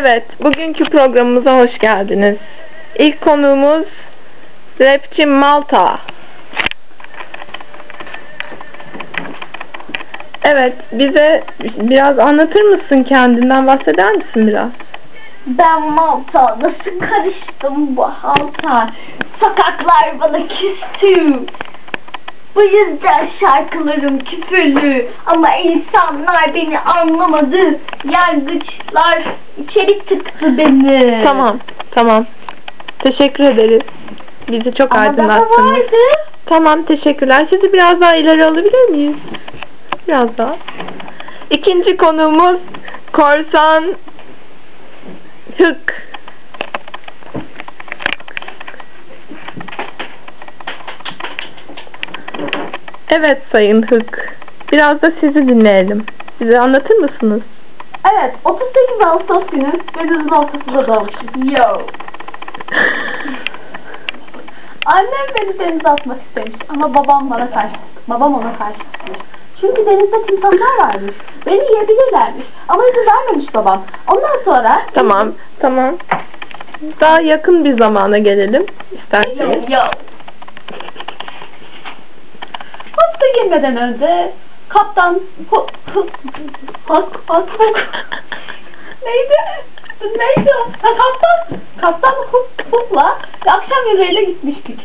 Evet, bugünkü programımıza hoş geldiniz. İlk konuğumuz rapçi Malta. Evet, bize biraz anlatır mısın kendinden bahseder misin biraz? Ben Malta nasıl karıştım bu halka Sokaklar bana küstü Bu yüzden şarkılarım küfürlü Ama insanlar beni anlamadı Yargıçlar içeri tıktı beni Tamam, tamam. Teşekkür ederiz. Bizi çok Ama daha aydınlattınız. vardı Tamam, teşekkürler. Sizi biraz daha ileri alabilir miyiz? Biraz daha. İkinci konuğumuz Korsan Hık. Evet Sayın Hık. Biraz da sizi dinleyelim. Bize anlatır mısınız? Evet 38 Ağustos günü Denizin ortasında doğmuşum Yo Annem beni denize atmak istemiş ama babam bana karşı babam ona karşı çıkmış. Çünkü denizde timsahlar varmış. Beni yiyebilirlermiş. Ama izin vermemiş babam. Ondan sonra... Tamam, tamam. Daha yakın bir zamana gelelim isterseniz. Yo. Hatta girmeden önce kaptan Hook neydi? Neydi? Ha, kaptan kaptan Hook'la bir akşam yemeğine gitmiştik.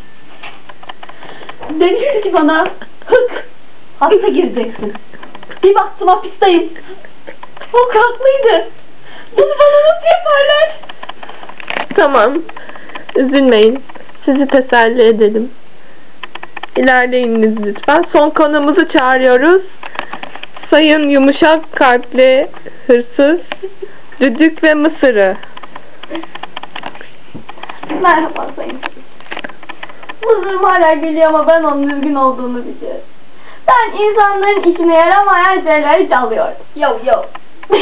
Demişti ki bana Hook hapse gireceksin. Bir baktım hapisteyim. Hook haklıydı. Bunu bana nasıl yaparlar? Tamam. Üzülmeyin. Sizi teselli edelim. İlerleyiniz lütfen. Son konumuzu çağırıyoruz. Sayın Yumuşak Kalpli Hırsız Düdük ve Mısır'ı. Merhaba sayın. Huzur hala geliyor ama ben onun üzgün olduğunu biliyorum. Ben insanların işine yaramayan şeyleri çalıyorum. Yo yo.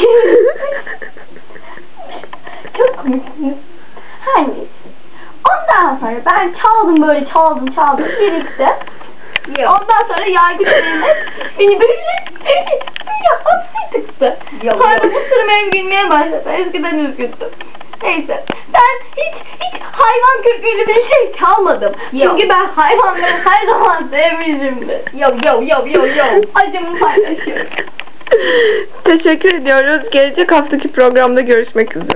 Çok komiksiniz. Her neyse. Ondan sonra ben çaldım böyle çaldım çaldım birikti. Ondan sonra yargıçlarına beni böyle beni böyle hapse tıktı. Sonra bu sırım ev gülmeye başladı. Eskiden üzgündüm. Neyse. Ben hiç hiç hayvan köküyle bir şey çalmadım. Çünkü ben hayvanları her zaman sevmişimdir. Yo yo yo yo yo. Acımı paylaşıyorum. Teşekkür ediyoruz. Gelecek haftaki programda görüşmek üzere.